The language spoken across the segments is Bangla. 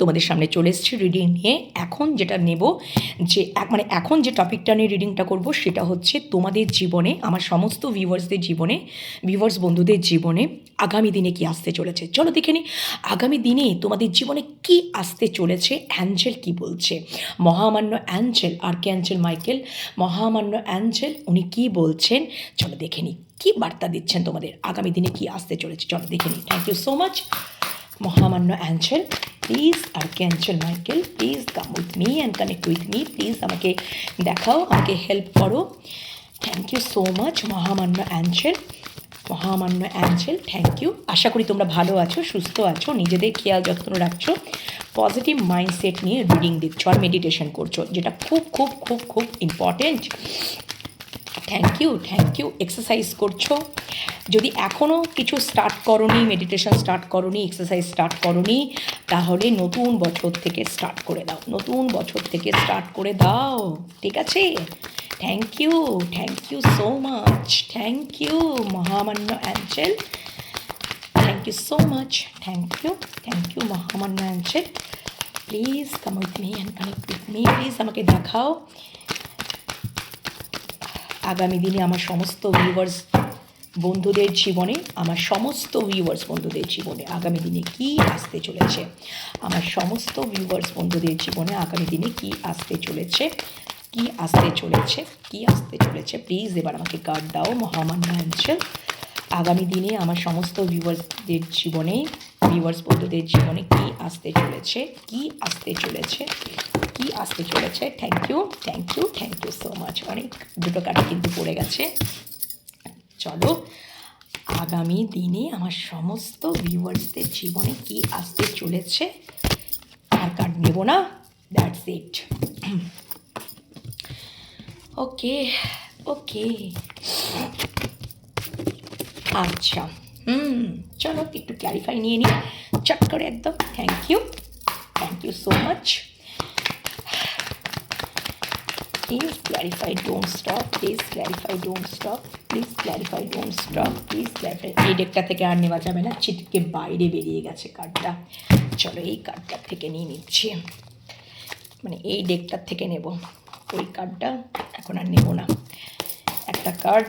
তোমাদের সামনে চলে এসেছি রিডিং নিয়ে। এখন যেটা নেব যে মানে এখন যে টপিকটা নিয়ে রিডিংটা করব সেটা হচ্ছে তোমাদের জীবনে, আমার সমস্ত ভিউয়ার্সদের জীবনে ভিউয়ার্স বন্ধুদের জীবনে আগামী দিনে কি আসতে চলেছে। চলো দেখে নি, আগামী দিনে তোমাদের জীবনে কি আসতে চলেছে? অ্যাঞ্জেল কি বলছে? মহামান্য অ্যাঞ্জেল আর কে অ্যাঞ্জেল মাইকেল, মহামান্য অ্যাঞ্জেল, উনি কি বলছেন? চলো দেখে নিই কী বার্তা দিচ্ছেন তোমাদের? আগামী দিনে কি আসতে চলেছে? চলো দেখে নিই থ্যাংক ইউ সো মাচ মহামান্য angel. Please archangel Michael please come with me and connect with me please আমাকে দেখাও, আমাকে হেল্প করো। থ্যাংক ইউ সো মাচ মহামান্য অ্যাঞ্জেল। মহামান্য অ্যাঞ্জেল থ্যাংক ইউ আশা করি তোমরা ভালো আছো, সুস্থ আছো, নিজেদের খেয়াল যত্ন রাখছো পজিটিভ মাইন্ডসেট নিয়ে রিডিং দিচ্ছ আর মেডিটেশন করছ, যেটা খুব খুব খুব খুব important thank you thank you exercise করছ। যদি এখনও কিছু স্টার্ট করনি মেডিটেশন স্টার্ট করনি এক্সারসাইজ স্টার্ট করনি, তাহলে নতুন বছর থেকে স্টার্ট করে দাও। নতুন বছর থেকে স্টার্ট করে দাও, ঠিক আছে? Thank you thank you so much thank you মহামান্য angel thank you so much thank you thank you মহামান্য angel please come with me and connect with me please আমাকে দেখাও। আগামী দিনে আমার সমস্ত ভিউয়ার্স বন্ধুদের জীবনে, আমার সমস্ত ভিউয়ার্স বন্ধুদের জীবনে আগামী দিনে কি আসতে চলেছে, আমার সমস্ত ভিউয়ার্স বন্ধুদের জীবনে আগামী দিনে কি আসতে চলেছে, কি আসতে চলেছে, কি আসতে চলেছে প্লিজ এবার আমাকে কার্ড দাও মহামান্য অ্যাঞ্চেল আগামী দিনে আমার সমস্ত ভিউয়ার্সদের জীবনে ভিউয়ার্স বন্ধুদের জীবনে কি আসতে চলেছে, কি আসতে চলেছে, কি আসতে চলেছে thank you thank you thank you so much অনেক দুটো কার্ড কিন্তু পড়ে গেছে। চলো, আগামী দিনে আমার সমস্ত ভিউয়ার্সদের জীবনে কি আসতে চলেছে আর কার্ড নেব না? দ্যাটস ইট ওকে ওকে আচ্ছা। হুম, চলো একটু ক্লারিফাই নিয়ে নিই। চট করে একদম। Thank you thank you so much please clarify don't stop please clarify don't stop please clarify don't stop please clarify এই ডেকটা থেকে আর নেওয়া যাবে না। ছিটকে বাইরে বেরিয়ে গেছে কার্ডটা চলো এই কার্ডটার থেকে নিয়ে নিচ্ছি। মানে এই ডেকটার থেকে নেব। ওই কার্ডটা এখন আর নেব না। একটা কার্ড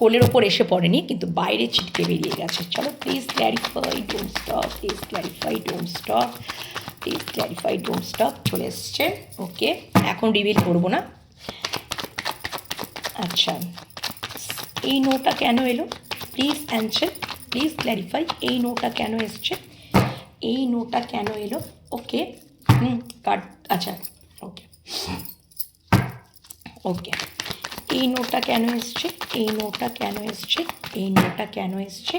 কোলের ওপর এসে পড়েনি, কিন্তু বাইরে ছিটকে বেরিয়ে গেছে। চলো please clarify don't stop please clarify don't stop please clarify don't stop চলে এসছে। ওকে এখন রিভিল করব না। আচ্ছা এই নোটা কেন এলো? প্লিজ অ্যান্সার প্লিজ ক্ল্যারিফাই এই নোটা কেন এসছে? এই নোটা কেন এলো? ওকে হুম, কাট আচ্ছা ওকে ওকে এই নোটটা কেন এসছে? এই নোটটা কেন এসছে? এই নোটটা কেন এসছে?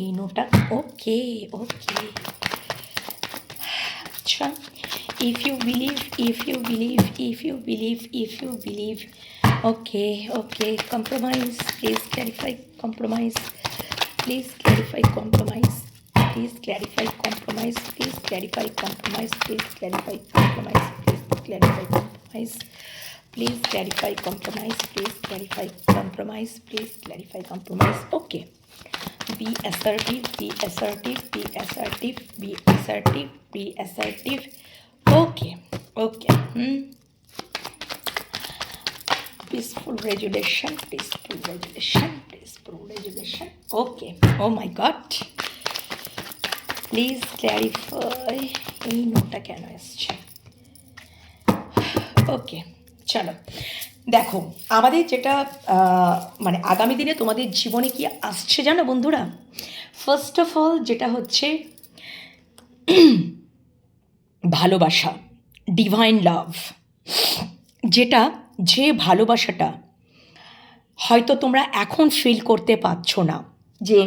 এই নোটটা ওকে ওকে। আচ্ছা if you believe if you believe if you believe if you believe okay okay compromise please clarify compromise please clarify compromise please clarify compromise please clarify compromise please clarify compromise please clarify compromise please clarify compromise please clarify compromise please clarify compromise okay be assertive be assertive be assertive be assertive be assertive okay okay hmm. peaceful regulation peaceful regulation peaceful regulation okay oh my god please clarify এই নোটটা কেন এসছে ওকে চলো। দেখো, আমাদের যেটা মানে আগামী দিনে তোমাদের জীবনে কি আসছে জানো বন্ধুরা? ফার্স্ট অফ অল যেটা হচ্ছে, ভালোবাসা ডিভাইন লাভ যেটা যে ভালোবাসাটা হয়তো তোমরা এখন ফিল করতে পারছ না। যে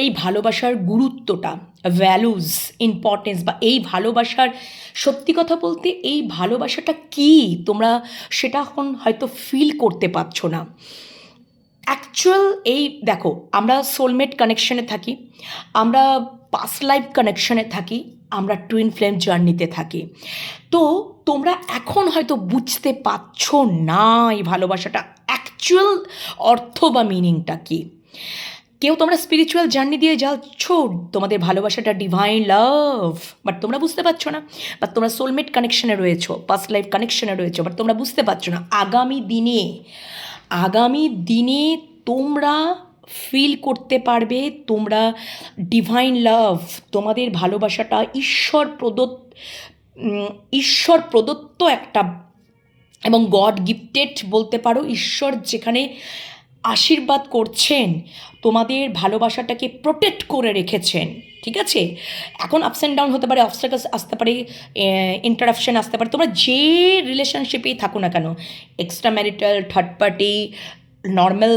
এই ভালোবাসার গুরুত্বটা ভ্যালুজ ইম্পর্টেন্স বা এই ভালোবাসার, সত্যি কথা বলতে এই ভালোবাসাটা কি? তোমরা সেটা এখন হয়তো ফিল করতে পারছ না। অ্যাকচুয়াল এই দেখো, আমরা সোলমেট কানেকশনে থাকি, আমরা পাস লাইফ কানেকশনে থাকি, আমরা টুইন ফ্লেম জার্নিতে থাকি। তো তোমরা এখন হয়তো বুঝতে পারছ না এই ভালোবাসাটা অ্যাকচুয়াল অর্থ বা মিনিংটা কী। কেউ তোমরা স্পিরিচুয়াল জার্নি দিয়ে যাচ্ছ, তোমাদের ভালোবাসাটা ডিভাইন লাভ বাট তোমরা বুঝতে পারছ না। বাট তোমরা সোলমেট কানেকশনে রয়েছো পাস্ট লাইফ কানেকশনে রয়েছো বাট তোমরা বুঝতে পারছ না। আগামী দিনে আগামী দিনে তোমরা ফিল করতে পারবে, তোমরা ডিভাইন লাভ তোমাদের ভালোবাসাটা ঈশ্বর প্রদত্ত ঈশ্বর প্রদত্ত একটা এবং গড গিফটেড বলতে পারো, ঈশ্বর যেখানে আশীর্বাদ করছেন, তোমাদের ভালোবাসাটাকে প্রোটেক্ট করে রেখেছেন, ঠিক আছে? এখন আপস অ্যান্ড ডাউন হতে পারে অবস্টাকলস আসতে পারে ইন্টারাপশন আসতে পারে, তোমরা যে রিলেশনশিপেই থাকো না কেন extra marital third party normal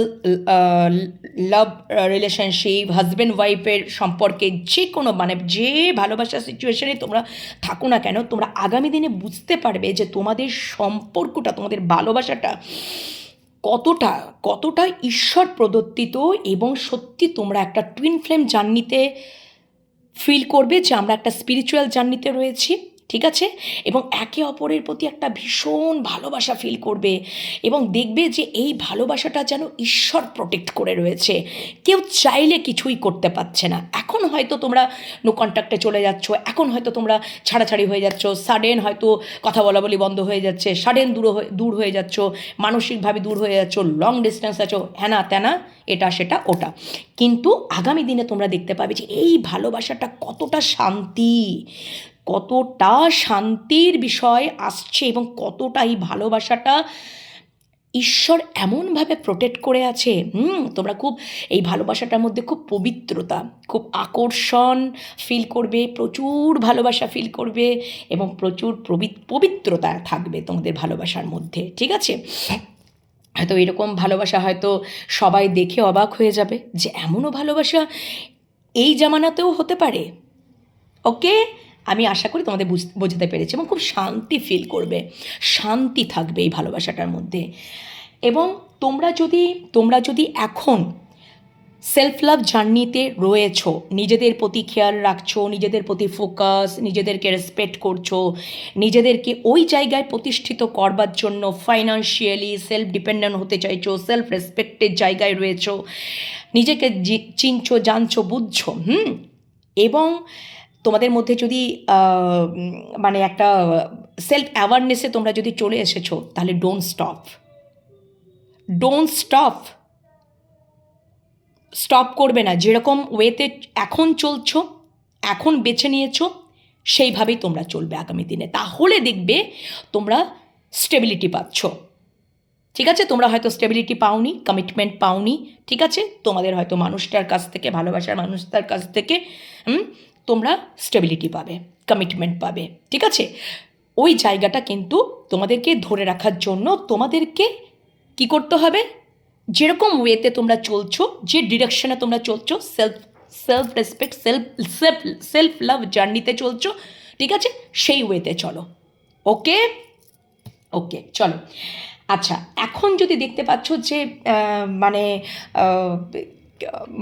love relationship husband ওয়াইফের সম্পর্কে যে কোনো মানে যে ভালোবাসার সিচুয়েশনে তোমরা থাকো না কেন, তোমরা আগামী দিনে বুঝতে পারবে যে তোমাদের সম্পর্কটা, তোমাদের ভালোবাসাটা কতটা কতটা ঈশ্বর প্রদত্তিত এবং সত্যি তোমরা একটা টুইন ফ্লেম জার্নিতে ফিল করবে যে আমরা একটা স্পিরিচুয়াল জার্নিতে রয়েছি? ঠিক আছে? এবং একে অপরের প্রতি একটা ভীষণ ভালোবাসা ফিল করবে এবং দেখবে যে এই ভালোবাসাটা যেন ঈশ্বর প্রোটেক্ট করে রয়েছে। কেউ চাইলে কিছুই করতে পারছে না। এখন হয়তো তোমরা নো কন্ট্যাক্টে চলে যাচ্ছ, এখন হয়তো তোমরা ছাড়াছাড়ি হয়ে যাচ্ছ সাডেন হয়তো কথা বলা বলি বন্ধ হয়ে যাচ্ছে সাডেন দূর দূর হয়ে যাচ্ছ, মানসিকভাবে দূর হয়ে যাচ্ছ লং ডিস্টেন্স আছো, হ্যানা ত্যানা, এটা, সেটা, ওটা। কিন্তু আগামী দিনে তোমরা দেখতে পাবে যে এই ভালোবাসাটা কতটা শান্তি। কতটা শান্তির বিষয় আসছে এবং কতটা এই ভালোবাসাটা ঈশ্বর এমনভাবে প্রোটেক্ট করে আছে। হুম, তোমরা খুব এই ভালোবাসাটার মধ্যে খুব পবিত্রতা, খুব আকর্ষণ ফিল করবে, প্রচুর ভালোবাসা ফিল করবে এবং প্রচুর পবিত্রতা থাকবে তোমাদের ভালোবাসার মধ্যে, ঠিক আছে? হয়তো এরকম ভালোবাসা হয়তো সবাই দেখে অবাক হয়ে যাবে যে এমনও ভালোবাসা এই জামানাতেও হতে পারে। ওকে আমি আশা করি তোমাদের বুঝ- বোঝাতে পেরেছি এবং খুব শান্তি ফিল করবে। শান্তি থাকবে এই ভালোবাসাটার মধ্যে। এবং তোমরা যদি তোমরা যদি এখন সেলফ লাভ জার্নিতে রয়েছো, নিজেদের প্রতি খেয়াল রাখছো, নিজেদের প্রতি ফোকাস নিজেদেরকে রেসপেক্ট করছ, নিজেদেরকে ওই জায়গায় প্রতিষ্ঠিত করবার জন্য ফাইন্যান্সিয়ালি সেলফ ডিপেন্ডেন্ট হতে চাইছো সেলফ রেসপেক্টের জায়গায় রয়েছো, নিজেকে চিনছো, জানছো, বুঝছ, হুম? এবং তোমাদের মধ্যে যদি মানে একটা সেলফ অ্যাওয়ারনেসে তোমরা যদি চলে এসেছ, তাহলে don't stop don't stop stop করবে না। যেরকম ওয়েতে এখন চলছো, এখন বেছে নিয়েছো, সেইভাবেই তোমরা চলবে আগামী দিনে। তাহলে দেখবে তোমরা স্টেবিলিটি পাচ্ছ। ঠিক আছে? তোমরা হয়তো স্টেবিলিটি পাওনি কমিটমেন্ট পাওনি, ঠিক আছে? তোমাদের হয়তো মানুষটার কাছ থেকে, ভালোবাসার মানুষটার কাছ থেকে তোমরা স্টেবিলিটি পাবে কমিটমেন্ট পাবে, ঠিক আছে? ওই জায়গাটা কিন্তু তোমাদেরকে ধরে রাখার জন্য তোমাদেরকে কি করতে হবে? যেরকম ওয়েতে তোমরা চলছো, যে ডিরেকশনে তোমরা চলছো self self respect self self self love জার্নিতে চলছো, ঠিক আছে? সেই ওয়েতে চলো, ওকে? ওকে, চলো। আচ্ছা এখন যদি দেখতে পাচ্ছ যে মানে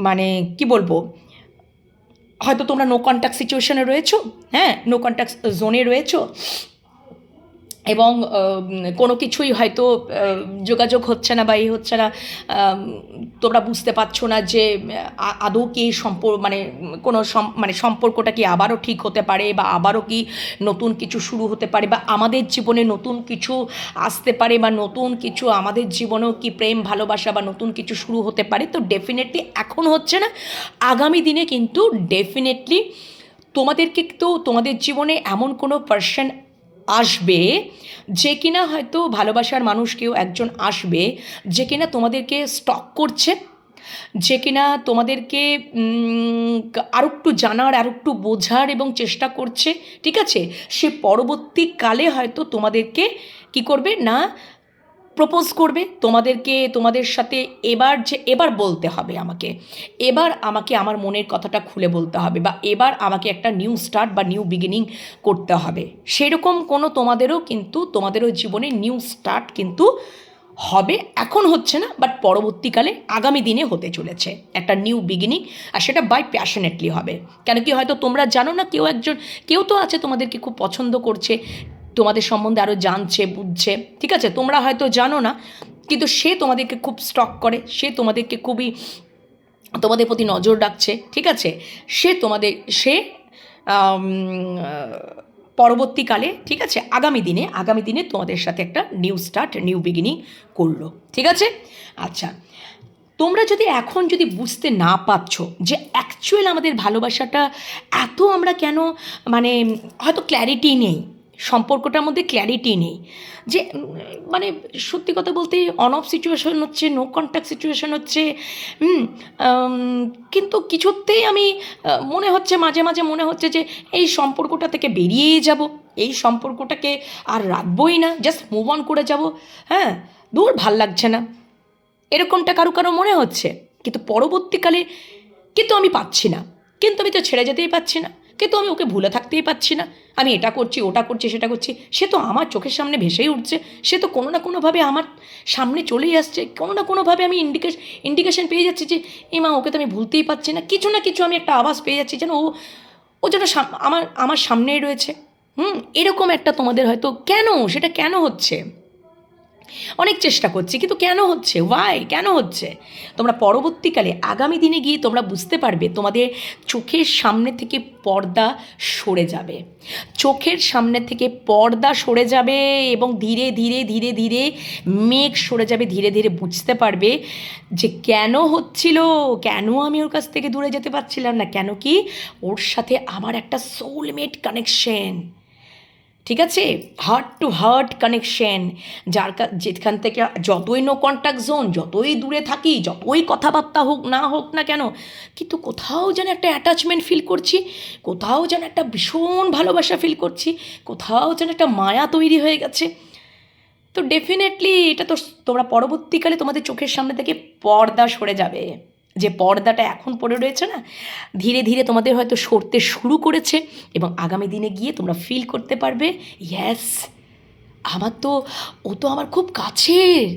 মানে কি বলব? হয়তো তোমরা নো কন্ট্যাক্ট সিচুয়েশনে রয়েছো হ্যাঁ? নো কন্ট্যাক্ট জোনে রয়েছো। এবং কোনো কিছুই হয়তো যোগাযোগ হচ্ছে না বা এই হচ্ছে না তোমরা বুঝতে পারছ না যে আদৌ কি সম্পর্ক মানে কোনো মানে সম্পর্কটা কি আবারও ঠিক হতে পারে বা আবারও কি নতুন কিছু শুরু হতে পারে বা আমাদের জীবনে নতুন কিছু আসতে পারে বা নতুন কিছু আমাদের জীবনেও কি প্রেম, ভালোবাসা বা নতুন কিছু শুরু হতে পারে, তো ডেফিনেটলি এখন হচ্ছে না। আগামী দিনে কিন্তু ডেফিনেটলি তোমাদেরকে তো তোমাদের জীবনে এমন কোনো পার্সন আসবে, যে কিনা হয়তো ভালোবাসার মানুষ কেউ একজন আসবে, যে কিনা তোমাদেরকে স্টক করছে, যে কিনা তোমাদেরকে আর একটু জানার, আর একটু বোঝার এবং চেষ্টা করছে, ঠিক আছে? সে পরবর্তীকালে হয়তো তোমাদেরকে কি করবে? না প্রপোজ করবে, তোমাদেরকে, তোমাদের সাথে এবার যে, এবার বলতে হবে আমাকে। এবার আমাকে আমার মনের কথাটা খুলে বলতে হবে বা এবার আমাকে একটা নিউ স্টার্ট বা নিউ বিগিনিং করতে হবে। সেরকম কোনো তোমাদেরও কিন্তু, তোমাদেরও জীবনে নিউ স্টার্ট কিন্তু হবে, এখন হচ্ছে না বাট পরবর্তীকালে আগামী দিনে হতে চলেছে, একটা নিউ বিগিনিং আর সেটা বাই প্যাশনেটলি হবে। কেন কি হয়তো তোমরা জানো না, কেউ একজন, কেউ তো আছে তোমাদেরকে খুব পছন্দ করছে তোমাদের সম্বন্ধে আরও জানছে, বুঝছে। ঠিক আছে? তোমরা হয়তো জানো না, কিন্তু সে তোমাদেরকে খুব স্টক করে, সে তোমাদেরকে খুবই তোমাদের প্রতি নজর রাখছে, ঠিক আছে? সে তোমাদের, সে পরবর্তীকালে, ঠিক আছে? আগামী দিনে আগামী দিনে তোমাদের সাথে একটা নিউ স্টার্ট নিউ বিগিনিং করল, ঠিক আছে? আচ্ছা তোমরা যদি এখন যদি বুঝতে না পারছ যে অ্যাকচুয়াল আমাদের ভালোবাসাটা এত আমরা কেন মানে হয়তো ক্ল্যারিটি নেই সম্পর্কটার মধ্যে ক্ল্যারিটি নেই। যে মানে সত্যি কথা বলতে অন অফ সিচুয়েশন হচ্ছে নো কন্ট্যাক্ট সিচুয়েশন হচ্ছে কিন্তু কিছুতেই আমি মনে হচ্ছে, মাঝে মাঝে মনে হচ্ছে যে এই সম্পর্কটা থেকে বেরিয়েই যাব, এই সম্পর্কটাকে আর রাখবই না জাস্ট মুভ অন করে যাব হ্যাঁ দূর ভালো লাগছে না। এরকমটা কারও কারও মনে হচ্ছে, কিন্তু পরবর্তীকালে কিন্তু আমি পাচ্ছি না, কিন্তু আমি তো ছেড়ে যেতেই পাচ্ছি না। কিন্তু আমি ওকে ভুলে থাকতেই পাচ্ছি না। আমি এটা করছি, ওটা করছি, সেটা করছি। সে তো আমার চোখের সামনে ভেসেই উঠছে। সে তো কোনো না কোনোভাবে আমার সামনে চলেই আসছে। কোনো না কোনোভাবে আমি ইন্ডিকেশ ইন্ডিকেশন পেয়ে যাচ্ছি যে এই মা, ওকে তো আমি ভুলতেই পারছি না। কিছু না কিছু আমি একটা আওয়াজ পেয়ে যাচ্ছি যেন ও ও যেন আমার আমার সামনেই রয়েছে। হুম, এরকম একটা তোমাদের হয়তো কেন? সেটা কেন হচ্ছে? অনেক চেষ্টা করছি, কিন্তু কেন হচ্ছে? ওয়াই কেন হচ্ছে? তোমরা পরবর্তীকালে আগামী দিনে গিয়ে তোমরা বুঝতে পারবে তোমাদের চোখের সামনে থেকে পর্দা সরে যাবে। চোখের সামনে থেকে পর্দা সরে যাবে এবং ধীরে ধীরে ধীরে ধীরে মেঘ সরে যাবে, ধীরে ধীরে বুঝতে পারবে যে কেন হচ্ছিল, কেন আমি ওর কাছ থেকে দূরে যেতে পারছিলাম না, কেন কি? ওর সাথে আমার একটা সোলমেট কানেকশন ঠিক আছে? হার্ট টু হার্ট কানেকশন যার যেখান থেকে যতই নো কন্ট্যাক্ট জোন যতই দূরে থাকি, যতই কথাবার্তা হোক না হোক না কেন, কিন্তু কোথাও যেন একটা অ্যাটাচমেন্ট ফিল করছি, কোথাও যেন একটা ভীষণ ভালোবাসা ফিল করছি, কোথাও যেন একটা মায়া তৈরি হয়ে গেছে। তো ডেফিনেটলি এটা তো তোমরা পরবর্তীকালে তোমাদের চোখের সামনে থেকে পর্দা সরে যাবে। যে পর্দাটা এখন পড়ে রয়েছে না, ধীরে ধীরে তোমাদের হয়তো সরতে শুরু করেছে এবং আগামী দিনে গিয়ে তোমরা ফিল করতে পারবে ইয়েস আমার তো, ও তো আমার খুব কাছের।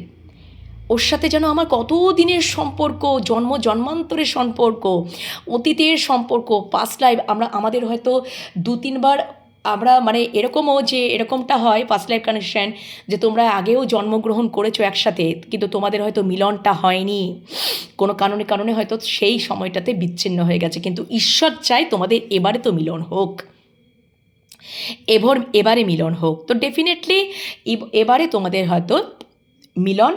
ওর সাথে যেন আমার কত দিনের সম্পর্ক, জন্ম, জন্মান্তরের সম্পর্ক, অতীতের সম্পর্ক পাস্ট লাইফ আমরা, আমাদের হয়তো দু তিনবার আমরা মানে এরকমও যে এরকমটা হয় পাস্ট লাইফ কানেকশন যে তোমরা আগেও জন্মগ্রহণ করেছ একসাথে, কিন্তু তোমাদের হয়তো মিলনটা হয়নি। কোনো কারণে কারণে হয়তো সেই সময়টাতে বিচ্ছিন্ন হয়ে গেছে। কিন্তু ঈশ্বর চাই তোমাদের এবারে তো মিলন হোক। এভর এবারে মিলন হোক। তো ডেফিনেটলি এবারে তোমাদের হয়তো মিলন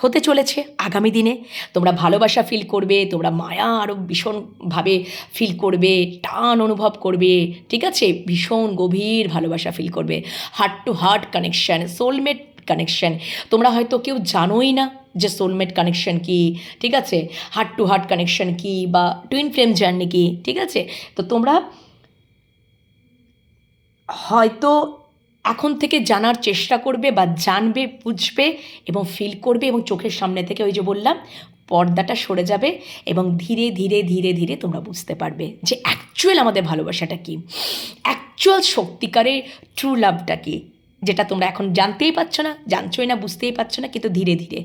হতে চলেছে আগামী দিনে। তোমরা ভালোবাসা ফিল করবে, তোমরা মায়া আরও ভীষণভাবে ফিল করবে, টান অনুভব করবে, ঠিক আছে? ভীষণ গভীর ভালোবাসা ফিল করবে। Heart to heart connection soulmate connection তোমরা হয়তো কেউ জানোই না যে সোলমেট কানেকশন কি, ঠিক আছে? হার্ট টু হার্ট কানেকশন কি বা টুইন ফ্লেম জার্নি কি, ঠিক আছে? তো তোমরা হয়তো এখন থেকে জানার চেষ্টা করবে বা জানবে, বুঝবে এবং ফিল করবে এবং চোখের সামনে থেকে ওই যে বললাম, পর্দাটা সরে যাবে এবং ধীরে ধীরে ধীরে ধীরে তোমরা বুঝতে পারবে যে অ্যাকচুয়াল আমাদের ভালোবাসাটা কী। অ্যাকচুয়াল সত্যিকারের ট্রু লাভটা কী, যেটা তোমরা এখন জানতেই পারছ না, জানছোই না, বুঝতেই পারছ না, কিন্তু ধীরে ধীরে।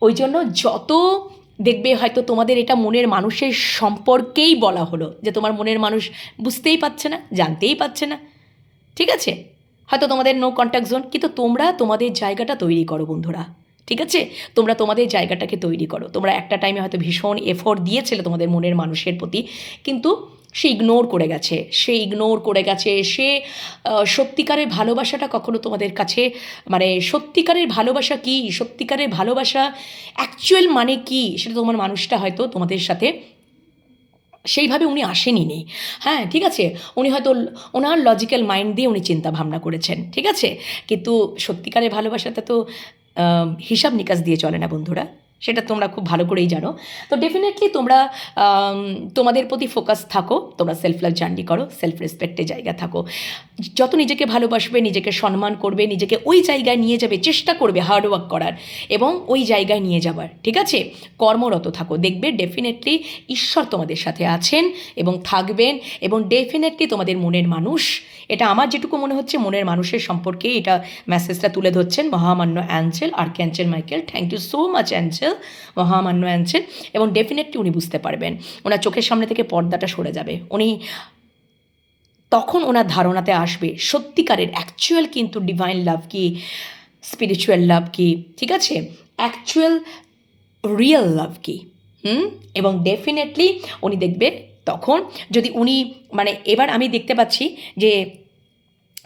ওই জন্য যত দেখবে হয়তো তোমাদের এটা মনের মানুষের সম্পর্কেই বলা হলো যে তোমার মনের মানুষ বুঝতেই পারছে না, জানতেই পারছে না। ঠিক আছে? হয়তো তোমাদের নো কন্ট্যাক্ট জোন কিন্তু তোমরা তোমাদের জায়গাটা তৈরি করো বন্ধুরা, ঠিক আছে? তোমরা তোমাদের জায়গাটাকে তৈরি করো। তোমরা একটা টাইমে হয়তো ভীষণ এফোর্ট দিয়েছিলে তোমাদের মনের মানুষের প্রতি, কিন্তু সে ইগনোর করে গেছে। সে ইগনোর করে গেছে, সে সত্যিকারের ভালোবাসাটা কখনো তোমাদের কাছে মানে সত্যিকারের ভালোবাসা কি? সত্যিকারের ভালোবাসা অ্যাকচুয়াল মানে কি? সেটা তোমার মানুষটা হয়তো তোমাদের সাথে সেইভাবে উনি আসেনি নেই। হ্যাঁ ঠিক আছে? উনি হয়তো ওনার লজিক্যাল মাইন্ড দিয়ে উনি চিন্তা ভাবনা করেছেন, ঠিক আছে? কিন্তু সত্যিকারের ভালোবাসাটা তো হিসাব নিকাশ দিয়ে চলে না বন্ধুরা। সেটা তোমরা খুব ভালো করেই জানো। তো ডেফিনেটলি তোমরা তোমাদের প্রতি ফোকাস থাকো, তোমরা সেলফ লাভ জার্নি করো সেলফ রেসপেক্টে জায়গা থাকো। যত নিজেকে ভালোবাসবে, নিজেকে সম্মান করবে, নিজেকে ওই জায়গায় নিয়ে যাবে, চেষ্টা করবে হার্ডওয়ার্ক করার এবং ওই জায়গায় নিয়ে যাবার, ঠিক আছে? কর্মরত থাকো, দেখবে ডেফিনেটলি ঈশ্বর তোমাদের সাথে আছেন এবং থাকবেন এবং ডেফিনেটলি তোমাদের মনের মানুষ, এটা আমার যেটুকু মনে হচ্ছে, মনের মানুষের সম্পর্কে এটা মেসেজটা তুলে ধরছেন মহামান্য angel R ক্যাঞ্চেল Michael thank you so much Angel মহামান্য অ্যাঞ্চেল এবং ডেফিনেটলি উনি বুঝতে পারবেন। ওনার চোখের সামনে থেকে পর্দাটা সরে যাবে। উনি তখন ওনার ধারণাতে আসবে, সত্যিকারের অ্যাকচুয়াল কিন্তু ডিভাইন লাভ কি স্পিরিচুয়াল লাভ কি, ঠিক আছে? অ্যাকচুয়াল রিয়েল লাভ কি, হুম? এবং ডেফিনেটলি উনি দেখবে তখন যদি উনি মানে এবার আমি দেখতে পাচ্ছি যে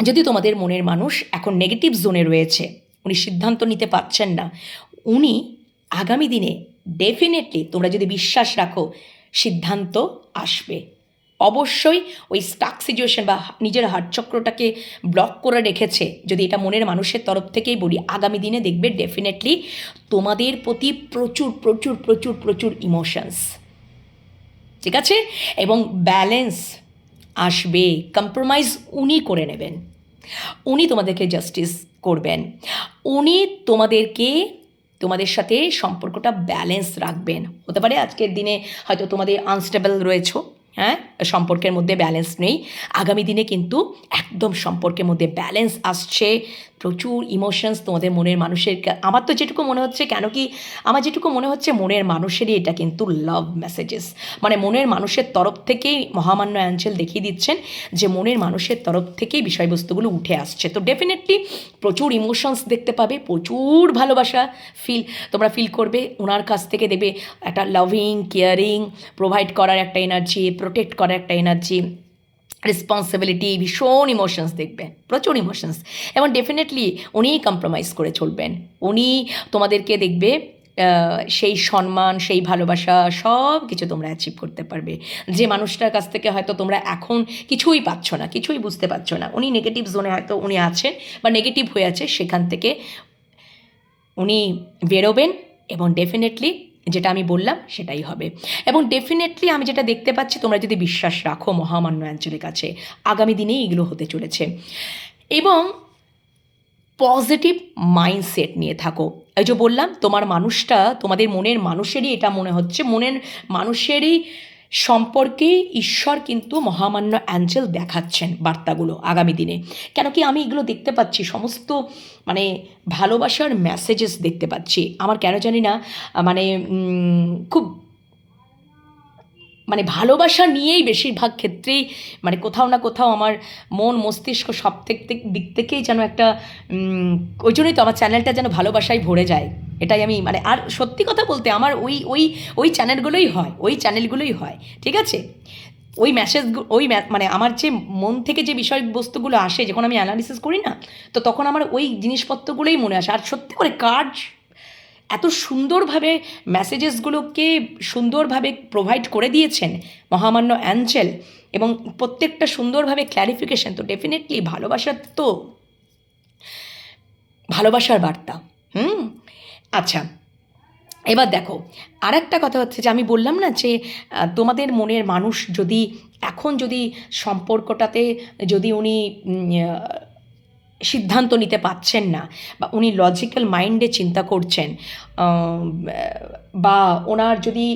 যদি তোমাদের মনের মানুষ এখন নেগেটিভ জোনে রয়েছে, উনি সিদ্ধান্ত নিতে পারছেন না, উনি আগামী দিনে ডেফিনেটলি তোমরা যদি বিশ্বাস রাখো, সিদ্ধান্ত আসবে। অবশ্যই ওই স্টাক সিচুয়েশন বা নিজের হাটচক্রটাকে ব্লক করে রেখেছে। যদি এটা মনের মানুষের তরফ থেকেই বলি, আগামী দিনে দেখবে ডেফিনেটলি তোমাদের প্রতি প্রচুর প্রচুর প্রচুর প্রচুর ইমোশনস ঠিক আছে? এবং ব্যালেন্স আসবে। কম্প্রোমাইজ উনি করে নেবেন। উনি তোমাদেরকে জাস্টিস করবেন। উনি তোমাদেরকে তোমাদের সাথে সম্পর্কটা ব্যালেন্স রাখবেন। হতে পারে আজকের দিনে হয়তো তোমাদের আনস্টেবল রয়েছো হ্যাঁ? সম্পর্কের মধ্যে ব্যালেন্স নেই। আগামী দিনে কিন্তু একদম সম্পর্কের মধ্যে ব্যালেন্স আসছে। প্রচুর ইমোশনস তোমাদের মনের মানুষের আমার তো যেটুকু মনে হচ্ছে, কেন কি আমার যেটুকু মনে হচ্ছে মনের মানুষেরই এটা কিন্তু লাভ মেসেজেস মানে মনের মানুষের তরফ থেকেই মহামান্য অ্যাঞ্চেল দেখিয়ে দিচ্ছেন যে মনের মানুষের তরফ থেকেই বিষয়বস্তুগুলো উঠে আসছে। তো ডেফিনেটলি প্রচুর ইমোশনস দেখতে পাবে, প্রচুর ভালোবাসা ফিল তোমরা ফিল করবে ওনার কাছ থেকে দেবে একটা লাভিং কেয়ারিং প্রোভাইড করার একটা এনার্জি প্রোটেক্ট করার একটা এনার্জি রেসপন্সিবিলিটি ভীষণ ইমোশনস দেখবেন প্রচুর ইমোশনস এবং ডেফিনেটলি উনিই কম্প্রোমাইজ করে চলবেন। উনি তোমাদেরকে দেখবে সেই সম্মান, সেই ভালোবাসা সব কিছু তোমরা অ্যাচিভ করতে পারবে। যে মানুষটার কাছ থেকে হয়তো তোমরা এখন কিছুই পাচ্ছ না, কিছুই বুঝতে পারছ না, উনি নেগেটিভ জোনে হয়তো উনি আছেন বা নেগেটিভ হয়ে আছে, সেখান থেকে উনি বেরোবেন এবং ডেফিনেটলি যেটা আমি বললাম, সেটাই হবে। এবং ডেফিনেটলি আমি যেটা দেখতে পাচ্ছি, তোমরা যদি বিশ্বাস রাখো মহামান্য অঞ্চলের কাছে, আগামী দিনেই এগুলো হতে চলেছে। এবং পজিটিভ মাইন্ডসেট নিয়ে থাকো। এই যে বললাম, তোমার মানুষটা, তোমাদের মনের মানুষেরই এটা মনে হচ্ছে, মনের মানুষেরই সম্পর্কে ঈশ্বর কিন্তু মহামান্য অ্যাঞ্জেল দেখাচ্ছেন বার্তাগুলো আগামী দিনে। কেন কি আমি এগুলো দেখতে পাচ্ছি, সমস্ত মানে ভালোবাসার মেসেজেস দেখতে পাচ্ছি। আমার কেন জানি না মানে খুব মানে ভালোবাসা নিয়েই বেশিরভাগ ক্ষেত্রেই মানে কোথাও না কোথাও আমার মন, মস্তিষ্ক সব দিক থেকেই যেন একটা ওই জন্যই তো আমার চ্যানেলটা যেন ভালোবাসায় ভরে যায়। এটাই আমি মানে আর সত্যি কথা বলতে আমার ওই ওই ওই চ্যানেলগুলোই হয়, ওই চ্যানেলগুলোই হয়, ঠিক আছে? ওই মেসেজ ওই মানে আমার যে মন থেকে যে বিষয়বস্তুগুলো আসে, যখন আমি অ্যানালিসিস করি না, তো তখন আমার ওই জিনিসপত্রগুলোই মনে আসে। আর সত্যি করে কার্ড এত সুন্দরভাবে মেসেজেসগুলোকে সুন্দরভাবে প্রোভাইড করে দিয়েছেন মহামান্য অ্যাঞ্চেল এবং প্রত্যেকটা সুন্দরভাবে ক্ল্যারিফিকেশন তো ডেফিনেটলি ভালোবাসার তো ভালোবাসার বার্তা, হুম? আচ্ছা এবার দেখো আর একটা কথা হচ্ছে যে আমি বললাম না যে তোমাদের মনের মানুষ যদি, এখন যদি সম্পর্কটাতে যদি উনি সিদ্ধান্ত নিতে পারছেন না, বা উনি লজিক্যাল মাইন্ডে চিন্তা করছেন বা ওনার যদি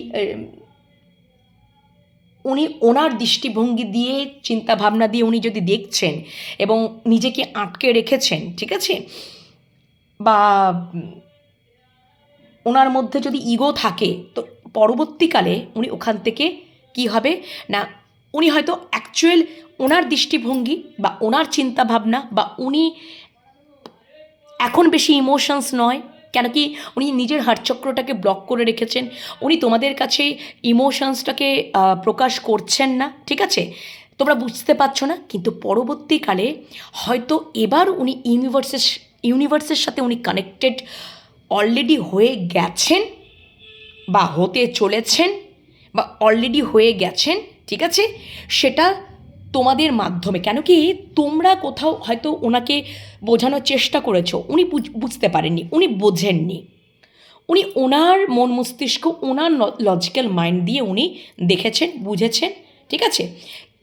উনি ওনার দৃষ্টিভঙ্গি দিয়ে চিন্তা ভাবনা দিয়ে উনি যদি দেখছেন এবং নিজেকে আটকে রেখেছেন, ঠিক আছে? বা ওনার মধ্যে যদি ইগো থাকে, তো পরবর্তীকালে উনি ওখান থেকে কি হবে? না উনি হয়তো অ্যাকচুয়াল ওনার দৃষ্টিভঙ্গি বা ওনার চিন্তা ভাবনা বা উনি এখন বেশি ইমোশনস নয়, কেন কি উনি নিজের হাটচক্রটাকে ব্লক করে রেখেছেন, উনি তোমাদের কাছে ইমোশনসটাকে প্রকাশ করছেন না, ঠিক আছে? তোমরা বুঝতে পারছ না, কিন্তু পরবর্তীকালে হয়তো এবার উনি ইউনিভার্সের ইউনিভার্সের সাথে উনি কানেক্টেড অলরেডি হয়ে গেছেন বা হতে চলেছেন বা অলরেডি হয়ে গেছেন ঠিক আছে? সেটা তোমাদের মাধ্যমে। কেন কি তোমরা কোথাও হয়তো ওনাকে বোঝানোর চেষ্টা করেছ। উনি বুঝ- বুঝতে পারেননি, উনি বোঝেননি। উনি ওনার মন মস্তিষ্ক, ওনার লজিক্যাল মাইন্ড দিয়ে উনি দেখেছেন, বুঝেছেন, ঠিক আছে?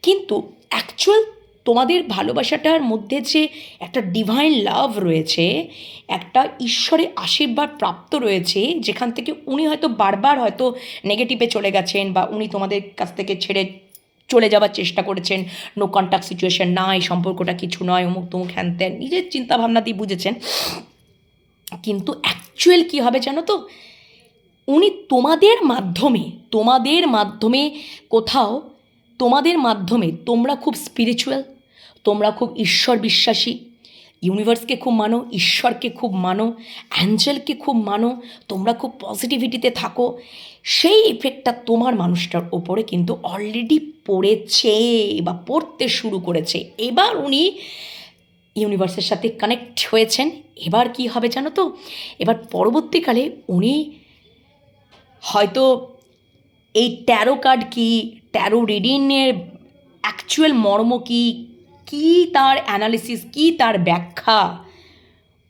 কিন্তু অ্যাকচুয়াল তোমাদের ভালোবাসাটার মধ্যে যে একটা ডিভাইন লাভ রয়েছে, একটা ঈশ্বরের আশীর্বাদ প্রাপ্ত রয়েছে, যেখান থেকে উনি হয়তো বারবার হয়তো নেগেটিভে চলে গেছেন বা উনি তোমাদের কাছ থেকে ছেড়ে চলে যাওয়ার চেষ্টা করেছেন নো কন্ট্যাক্ট সিচুয়েশন না এই সম্পর্কটা কিছু নয়, অমুক তমুক, হ্যান ত্যান, নিজের চিন্তাভাবনা দিয়ে বুঝেছেন। কিন্তু অ্যাকচুয়াল কী হবে জানো তো? উনি তোমাদের মাধ্যমে তোমাদের মাধ্যমে কোথাও, তোমাদের মাধ্যমে তোমরা খুব স্পিরিচুয়াল তোমরা খুব ঈশ্বর বিশ্বাসী। ইউনিভার্সকে খুব মানো, ঈশ্বরকে খুব মানো, অ্যাঞ্জেলকে খুব মানো, তোমরা খুব পজিটিভিটিতে থাকো। সেই ইফেক্টটা তোমার মানুষটার ওপরে কিন্তু অলরেডি পড়েছে বা পড়তে শুরু করেছে। এবার উনি ইউনিভার্সের সাথে কানেক্ট হয়েছেন। এবার কি হবে জানো তো? এবার পরবর্তীকালে উনি হয়তো এই ট্যারো কার্ড কি ট্যারো রিডিংয়ের অ্যাকচুয়াল মর্ম কি কী তার অ্যানালিসিস কী তার ব্যাখ্যা?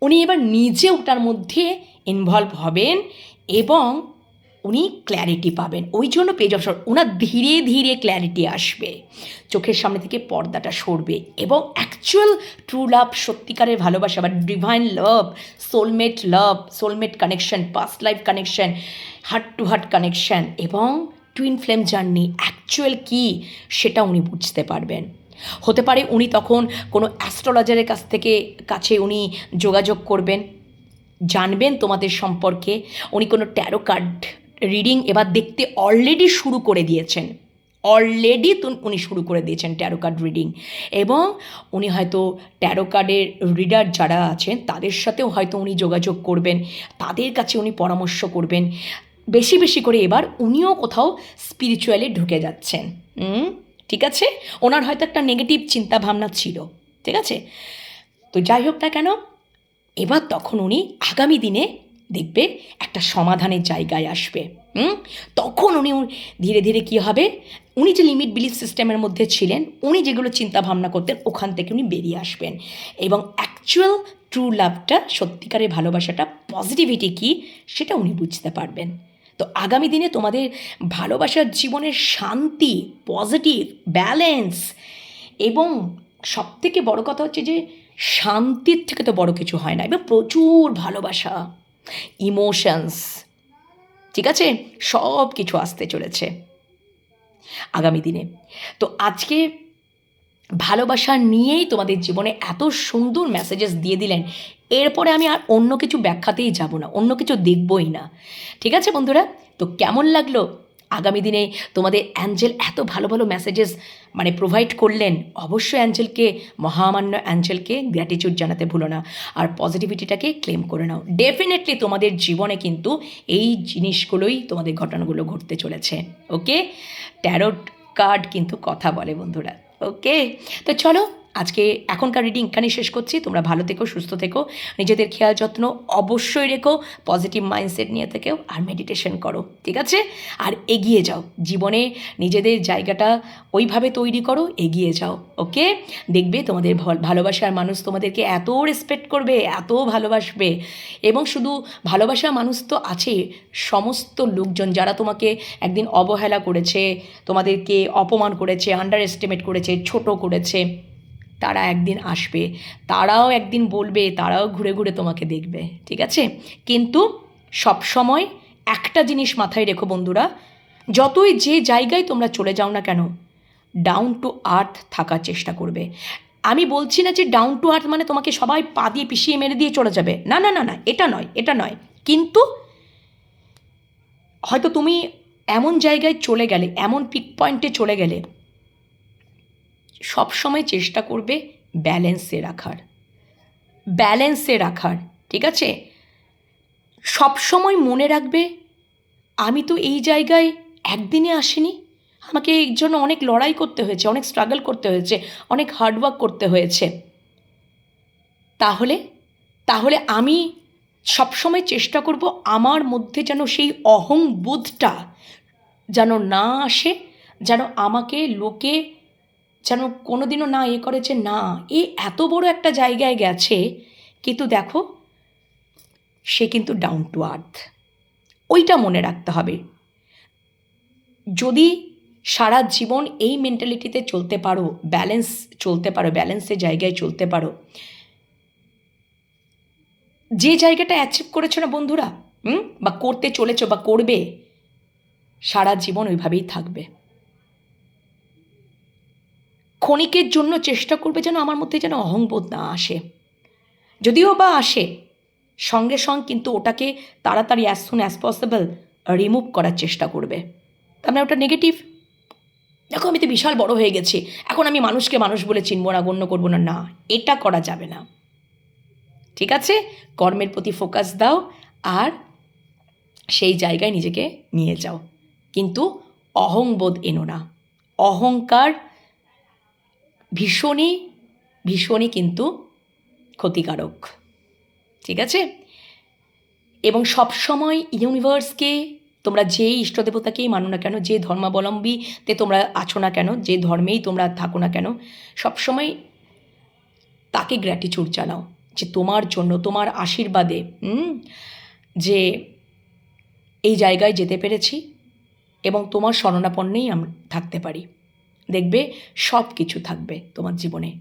উনি এবার নিজে ওটার মধ্যে ইনভলভ হবেন এবং উনি ক্ল্যারিটি পাবেন। ওই জন্য পেজ অফ ওনার ধীরে ধীরে ক্ল্যারিটি আসবে। চোখের সামনে থেকে পর্দাটা সরবে এবং অ্যাকচুয়াল ট্রু লাভ সত্যিকারের ভালোবাসা বা divine love soulmate love soulmate connection past life connection heart to heart connection এবং টুইন ফ্লেম জার্নি অ্যাকচুয়াল কী সেটা উনি বুঝতে পারবেন। হতে পারে উনি তখন কোনো অ্যাস্ট্রোলজারের কাছ থেকে কাছে উনি যোগাযোগ করবেন, জানবেন তোমাদের সম্পর্কে। উনি কোনো ট্যারো কার্ড রিডিং এবার দেখতে অলরেডি শুরু করে দিয়েছেন। অলরেডি উনি শুরু করে দিয়েছেন ট্যারো কার্ড রিডিং এবং উনি হয়তো ট্যারো কার্ডের রিডার যারা আছেন, তাদের সাথেও হয়তো উনি যোগাযোগ করবেন, তাদের কাছে উনি পরামর্শ করবেন। বেশি বেশি করে এবার উনিও কোথাও স্পিরিচুয়ালি ঢুকে যাচ্ছেন। হুম ঠিক আছে? ওনার হয়তো একটা নেগেটিভ চিন্তাভাবনা ছিল, ঠিক আছে? তো যাই হোক না কেন, এবার তখন উনি আগামী দিনে দেখবে একটা সমাধানের জায়গায় আসবে, হুম? তখন উনি ধীরে ধীরে কী হবে? উনি যে লিমিট বিলিফ সিস্টেমের মধ্যে ছিলেন, উনি যেগুলো চিন্তা ভাবনা করতেন, ওখান থেকে উনি বেরিয়ে আসবেন। এবং অ্যাকচুয়াল ট্রু লাভটা সত্যিকারের ভালোবাসাটা পজিটিভিটি কী, সেটা উনি বুঝতে পারবেন। তো আগামী দিনে তোমাদের ভালোবাসার জীবনের শান্তি পজিটিভ ব্যালেন্স এবং সবথেকে বড় কথা হচ্ছে যে শান্তির থেকে তো বড় কিছু হয় না এবং প্রচুর ভালোবাসা ইমোশনস ঠিক আছে? সব কিছু আসতে চলেছে আগামী দিনে। তো আজকে ভালোবাসা নিয়েই তোমাদের জীবনে এত সুন্দর মেসেজেস দিয়ে দিলেন, এরপরে আমি আর অন্য কিছু ব্যাখ্যাতেই যাব না, অন্য কিছু দেখবই না। ঠিক আছে বন্ধুরা? তো কেমন লাগল? আগামী দিনে তোমাদের অ্যাঞ্জেল এত ভালো ভালো মেসেজেস মানে প্রোভাইড করলেন, অবশ্যই অ্যাঞ্জেলকে, মহামান্য অ্যাঞ্জেলকে গ্র্যাটিচিউড জানাতে ভুলো না। আর পজিটিভিটিটাকে ক্লেম করে নাও। ডেফিনেটলি তোমাদের জীবনে কিন্তু এই জিনিসগুলোই তোমাদের ঘটনাগুলো ঘটতে চলেছে। ওকে ট্যারোট কার্ড কিন্তু কথা বলে বন্ধুরা। ওকে তো চলো আজকে এখনকার রিডিং এখানেই শেষ করছি। তোমরা ভালো থেকো, সুস্থ থেকো। নিজেদের খেয়াল যত্ন অবশ্যই রেখো পজিটিভ মাইন্ডসেট নিয়ে থেকেও আর মেডিটেশন করো, ঠিক আছে? আর এগিয়ে যাও। জীবনে নিজেদের জায়গাটা ওইভাবে তৈরি করো, এগিয়ে যাও, ওকে? দেখবে তোমাদের ভালোবাসার মানুষ তোমাদেরকে এত রেসপেক্ট করবে, এত ভালোবাসবে। এবং শুধু ভালোবাসার মানুষ তো আছে, সমস্ত লোকজন যারা তোমাকে একদিন অবহেলা করেছে, তোমাদেরকে অপমান করেছে আন্ডার এস্টিমেট করেছে, ছোট করেছে তারা একদিন আসবে, তারাও একদিন বলবে, তারাও ঘুরে ঘুরে তোমাকে দেখবে, ঠিক আছে? কিন্তু সবসময় একটা জিনিস মাথায় রেখো বন্ধুরা, যতই যে জায়গায় তোমরা চলে যাও না কেন ডাউন টু আর্থ থাকার চেষ্টা করবে। আমি বলছি না যে ডাউন টু আর্থ মানে তোমাকে সবাই পা দিয়ে পিছিয়ে মেরে দিয়ে চলে যাবে, না না না না, এটা নয় এটা নয়। কিন্তু হয়তো তুমি এমন জায়গায় চলে গেলে, এমন পিক পয়েন্টে চলে গেলে সবসময় চেষ্টা করবে ব্যালেন্সে রাখার। ব্যালেন্সে রাখার, ঠিক আছে? সবসময় মনে রাখবে, আমি তো এই জায়গায় একদিনে আসিনি। আমাকে এই জন্য অনেক লড়াই করতে হয়েছে, অনেক স্ট্রাগল করতে হয়েছে, অনেক হার্ডওয়ার্ক করতে হয়েছে। তাহলে তাহলে আমি সবসময় চেষ্টা করব আমার মধ্যে যেন সেই অহংবোধটা যেন না আসে, যেন আমাকে লোকে যেন কোনো দিনও না এ করেছে না, এ এত বড় একটা জায়গায় গেছে। কিন্তু দেখো, সে কিন্তু ডাউন টু আর্থ ওইটা মনে রাখতে হবে। যদি সারা জীবন এই মেন্টালিটিতে চলতে পারো ব্যালেন্স চলতে পারো ব্যালেন্সের জায়গায় চলতে পারো, যে জায়গাটা অ্যাচিভ করেছ না বন্ধুরা, হুম, বা করতে চলেছো বা করবে, সারা জীবন ওইভাবেই থাকবে। ক্ষণিকের জন্য চেষ্টা করবে যেন আমার মধ্যে যেন অহংবোধ না আসে। যদিও বা আসে, সঙ্গে সঙ্গে কিন্তু ওটাকে তাড়াতাড়ি as soon as possible remove করার চেষ্টা করবে। তার মানে ওটা নেগেটিভ দেখো, আমি তো বিশাল বড় হয়ে গেছি। এখন আমি মানুষকে মানুষ বলে চিনব না, গণ্য করব না। না, এটা করা যাবে না। ঠিক আছে? কর্মের প্রতি ফোকাস দাও আর সেই জায়গায় নিজেকে নিয়ে যাও। কিন্তু অহংবোধ এনো না। অহংকার ভীষণই ভীষণই কিন্তু ক্ষতিকারক। ঠিক আছে? এবং সবসময় ইউনিভার্সকে তোমরা যেই ইষ্টদেবতাকেই মানো না কেন, যে ধর্মাবলম্বীতে তোমরা আছো না কেন, যে ধর্মেই তোমরা থাকো না কেন, সবসময় তাকে গ্র্যাটিচিউড জানাও যে তোমার জন্য, তোমার আশীর্বাদে যে এই জায়গায় যেতে পেরেছি এবং তোমার শরণাপন্নেই আমরা থাকতে পারি। দেখবে সব কিছু থাকবে তোমার জীবনে।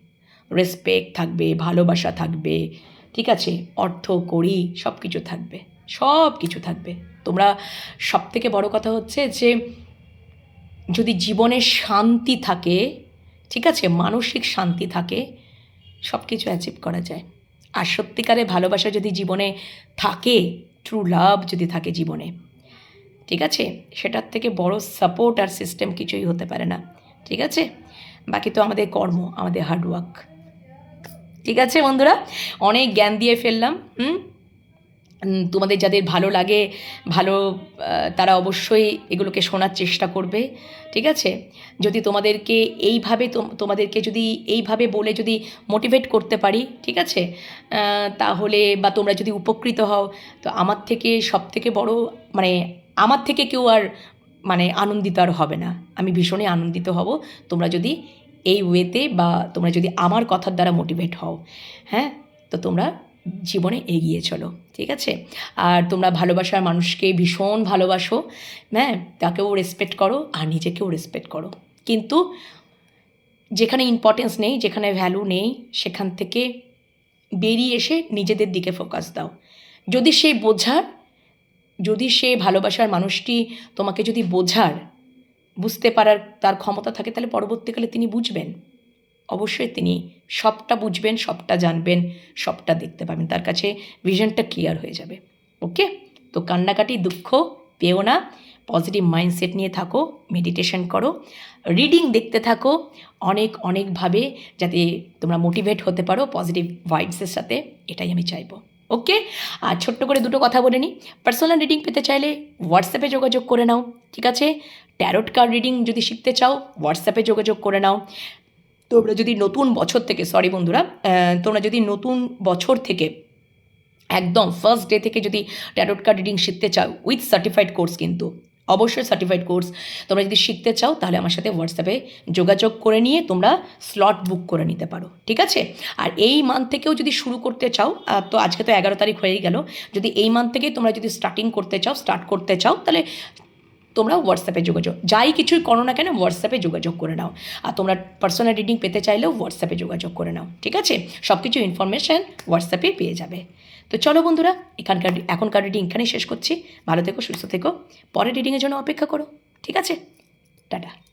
রেসপেক্ট থাকবে, ভালোবাসা থাকবে, ঠিক আছে? অর্থ করি সব কিছু থাকবে সব কিছু থাকবে। তোমরা সব থেকে বড় কথা হচ্ছে যে, যদি জীবনে শান্তি থাকে, ঠিক আছে? মানসিক শান্তি থাকে সব কিছু অ্যাচিভ করা যায়। আর সত্যিকারে ভালোবাসা যদি জীবনে থাকে ট্রু লাভ যদি থাকে জীবনে, ঠিক আছে? সেটার থেকে বড় সাপোর্ট আর সিস্টেম কিছুই হতে পারে না। ঠিক আছে? বাকি তো আমাদের কর্ম, আমাদের হার্ডওয়ার্ক ঠিক আছে বন্ধুরা? অনেক জ্ঞান দিয়ে ফেললাম, হুম? তোমাদের যাদের ভালো লাগে, ভালো তারা অবশ্যই এগুলোকে শোনার চেষ্টা করবে, ঠিক আছে? যদি তোমাদেরকে এইভাবে তোম- তোমাদেরকে যদি এইভাবে বলে যদি মোটিভেট করতে পারি, ঠিক আছে? তাহলে বা তোমরা যদি উপকৃত হও, তো আমার থেকে সব থেকে বড় মানে আমার থেকে কেউ আর মানে আনন্দিত আর হবে না। আমি ভীষণই আনন্দিত হব। তোমরা যদি এই ওয়েতে বা তোমরা যদি আমার কথার দ্বারা মোটিভেট হও হ্যাঁ? তো তোমরা জীবনে এগিয়ে চলো, ঠিক আছে? আর তোমরা ভালোবাসার মানুষকে ভীষণ ভালোবাসো হ্যাঁ? তাকেও রেসপেক্ট করো আর নিজেকেও রেসপেক্ট করো। কিন্তু যেখানে ইম্পর্টেন্স নেই, যেখানে ভ্যালু নেই, সেখান থেকে বেরিয়ে এসে নিজেদের দিকে ফোকাস দাও। যদি সে বোঝার যদি সে ভালোবাসার মানুষটি তোমাকে যদি বোঝার, বুঝতে পারার তার ক্ষমতা থাকে, তাহলে পরবর্তীকালে তিনি বুঝবেন। অবশ্যই তিনি সবটা বুঝবেন, সবটা জানবেন, সবটা দেখতে পাবেন। তার কাছে ভিশনটা ক্লিয়ার হয়ে যাবে। ওকে তো কান্নাকাটি, দুঃখ পেও না। পজিটিভ মাইন্ডসেট নিয়ে থাকো মেডিটেশন করো। রিডিং দেখতে থাকো অনেক, অনেকভাবে যাতে তোমরা মোটিভেট হতে পারো পজিটিভ ভাইবসের সাথে। এটাই আমি চাইব। ওকে আর ছোট্ট করে দুটো কথা বলে নিই। পার্সোনাল রিডিং পেতে চাইলে হোয়াটসঅ্যাপে যোগাযোগ করে নাও, ঠিক আছে? ট্যারোট কার্ড রিডিং যদি শিখতে চাও হোয়াটসঅ্যাপে যোগাযোগ করে নাও। তোমরা যদি নতুন বছর থেকে সরি বন্ধুরা তোমরা যদি নতুন বছর থেকে, একদম ফার্স্ট ডে থেকে যদি ট্যারোট কার্ড রিডিং শিখতে চাও উইথ সার্টিফাইড কোর্স কিন্তু। অবশ্যই সার্টিফাইড কোর্স তোমরা যদি শিখতে চাও, তাহলে আমার সাথে হোয়াটসঅ্যাপে যোগাযোগ করে নিয়ে তোমরা স্লট বুক করে নিতে পারো। ঠিক আছে? আর এই মান্থ থেকেও যদি শুরু করতে চাও তো আজকে তো এগারো তারিখ হয়েই গেল। যদি এই মান্থ থেকেই তোমরা যদি স্টার্টিং করতে চাও স্টার্ট করতে চাও, তাহলে তোমরা হোয়াটসঅ্যাপে যোগাযোগ। যাই কিছুই করো না কেন হোয়াটসঅ্যাপে যোগাযোগ করে নাও। আর তোমরা পার্সোনাল রিডিং পেতে চাইলেও হোয়াটসঅ্যাপে যোগাযোগ করে নাও। ঠিক আছে? সব কিছু ইনফরমেশান হোয়াটসঅ্যাপে পেয়ে যাবে। তো চলো বন্ধুরা, এখানকার, এখনকার রিডিং এখানেই শেষ করছি। ভালো থেকো, সুস্থ থেকো। পরের রিডিংয়ের জন্য অপেক্ষা করো। ঠিক আছে? টাটা।